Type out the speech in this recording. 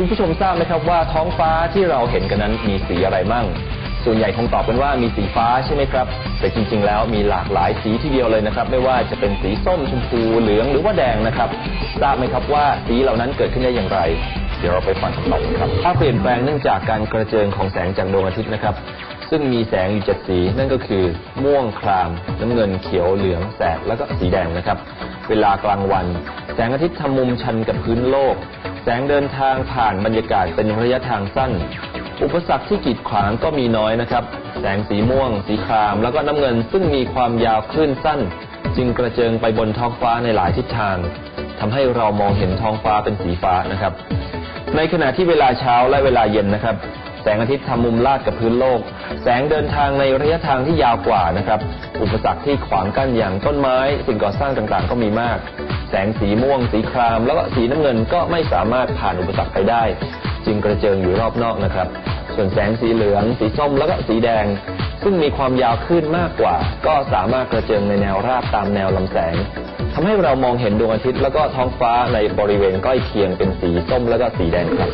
คุณผู้ชมทราบไหมครับว่าท้องฟ้าที่เราเห็นกันนั้นมีสีอะไรมั่ง ส่วนใหญ่คงตอบกันว่ามีสีฟ้าใช่ไหมครับ แต่จริง ๆ แล้วมีหลากหลายสีทีเดียวเลยนะครับ ไม่ว่าจะเป็นสีส้มชมพูเหลืองหรือว่าแดงนะครับ ทราบไหมครับว่าสีเหล่านั้นเกิดขึ้นได้อย่างไร เดี๋ยวเราไปฟังคำตอบกันครับถ้าเปลี่ยนแปลงเนื่องจากการกระเจิงของแสงจากดวงอาทิตย์นะครับ ซึ่งมีแสงอยู่เจ็ดสี นั่นก็คือ ม่วงคราม น้ำเงินเขียวเหลืองแสดแล้วก็สีแดงนะครับ เวลากลางวัน แสงอาทิตย์ทำมุมชันกับพื้นโลก แสงเดินทางผ่านบรรยากาศเป็นระยะทางสั้น อุปสรรคที่กีดขวางก็มีน้อยนะครับ แสงสีม่วง สีคราม แล้วก็น้ำเงินซึ่งมีความยาวคลื่นสั้น จึงกระเจิงไปบนท้องฟ้าในหลายทิศทางทำให้เรามองเห็นท้องฟ้าเป็นสีฟ้านะครับ ในขณะที่เวลาเช้าและเวลาเย็นนะครับ งอาทิตย์ทำมุมลาดกับพื้นโลก แสงเดินทางในระยะทางที่ยาวกว่านะครับ อุปสรรคที่ขวางกั้นอย่างต้นไม้ สิ่งก่อสร้างต่างๆ ก็มีมาก แสงสีม่วง สีคราม แล้วก็สีน้ำเงินก็ไม่สามารถผ่านอุปสรรคไปได้ จึงกระเจิงอยู่รอบนอกนะครับ ส่วนแสงสีเหลือง สีส้มแล้วก็สีแดง ซึ่งมีความยาวคลื่นมากกว่า ก็สามารถกระเจิงในแนวราบตามแนวลำแสงทำให้เรามองเห็นดวงอาทิตย์แล้วก็ท้องฟ้าในบริเวณใกล้เคียงเป็นสีส้มแล้วก็สีแดงครับ